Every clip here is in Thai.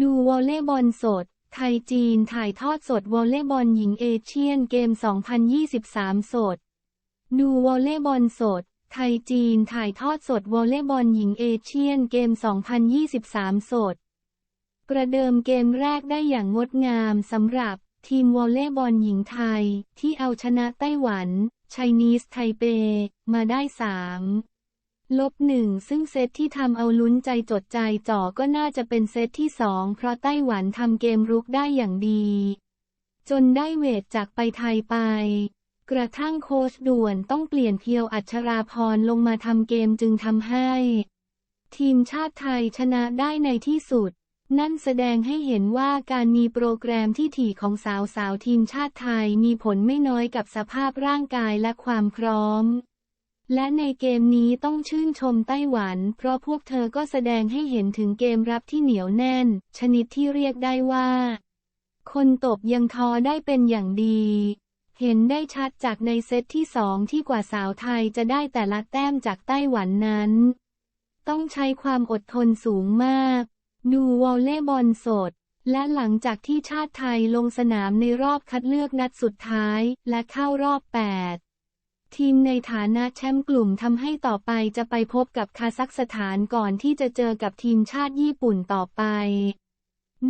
ดูวอลเลย์บอลสด ไทยจีนถ่ายทอดสดวอลเลย์บอลหญิงเอเชียนเกม 2023 สด ดูวอลเลย์บอลสด ไทยจีนถ่ายทอดสดวอลเลย์บอลหญิงเอเชียนเกม 2023 สด ประเดิมเกมแรกได้อย่างงดงามสำหรับทีมวอลเลย์บอลหญิงไทยที่เอาชนะไต้หวัน ไชนีสไทเป มาได้สาม ลบหนึ่งซึ่งเซตที่ทำเอาลุ้นใจจดใจจ่อก็น่าจะเป็นเซตที่สองเพราะไต้หวันทำเกมรุกได้อย่างดี จนได้เวทจากไปไทยไป กระทั่งโค้ชด่วนต้องเปลี่ยนเพียวอัชราพรลงมาทำเกมจึงทำให้ ทีมชาติไทยชนะได้ในที่สุด นั่นแสดงให้เห็นว่าการมีโปรแกรมที่ถี่ของสาวสาวทีมชาติไทยมีผลไม่น้อยกับสภาพร่างกายและความพร้อม และในเกมนี้ต้องชื่นชมไต้หวัน เพราะพวกเธอก็แสดงให้เห็นถึงเกมรับที่เหนียวแน่น ชนิดที่เรียกได้ว่า คนตบยังทอได้เป็นอย่างดี เห็นได้ชัดจากในเซตที่สองที่กว่าสาวไทยจะได้แต่ละแต้มจากไต้หวันนั้น ต้องใช้ความอดทนสูงมาก ดูวอลเล่บอลสด และหลังจากที่ชาติไทยลงสนามในรอบคัดเลือกนัดสุดท้ายและเข้ารอบ 8 ทีมในฐานะแชมป์กลุ่มทำให้ต่อไปจะไปพบกับคาซัคสถานก่อนที่จะเจอกับทีมชาติญี่ปุ่นต่อไป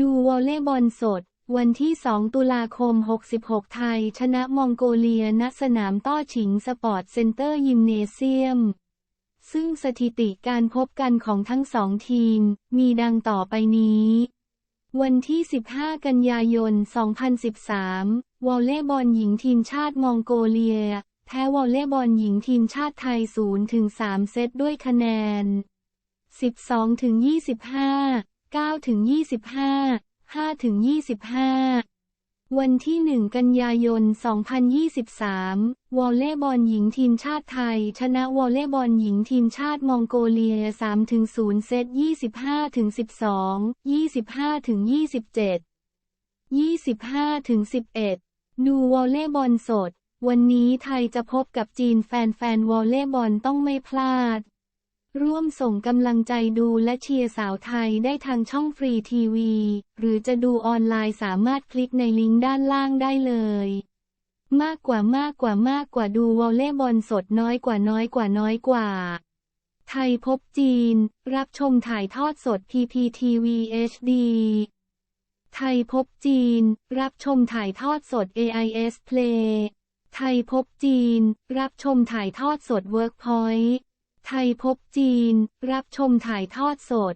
ดูวอลเล่บอลสด วันที่ 2 ตุลาคม 66 ไทย ชนะมองโกเลียณสนามต้อฉิงสปอร์ตเซ็นเตอร์ยิมเนเซียม ซึ่งสถิติการพบกันของทั้งสองทีม มีดังต่อไปนี้วันที่ 15 กันยายน 2013 วอลเลย์บอลหญิงทีมชาติมองโกเลีย แพ้วอลเลย์บอลหญิงทีมชาติไทย 0-3 เซตด้วยคะแนน 12-25 9-25 5-25 วันที่ 1 กันยายน 2023 วอลเลย์บอลหญิงทีมชาติไทย ชนะวอลเลย์บอลหญิงทีมชาติมองโกเลีย 3-0 เซต 25-12 25-27 25-11 ดูวอลเลย์บอลสด วันนี้ไทยจะพบกับจีนแฟนๆวอลเลย์บอลต้องไม่พลาด ร่วมส่งกำลังใจดูและเชียร์สาวไทยได้ทางช่องฟรีทีวี หรือจะดูออนไลน์สามารถคลิกในลิงก์ด้านล่างได้เลย มากกว่ามากกว่ามากกว่าดูวอลเลย์บอลสดน้อยกว่าน้อยกว่าน้อยกว่า ไทยพบจีน รับชมถ่ายทอดสด PPTV HD ไทยพบจีน รับชมถ่ายทอดสด AIS Play ไทยพบจีน รับชมถ่ายทอดสดเวิร์กพอยต์ไทยพบจีน รับชมถ่ายทอดสด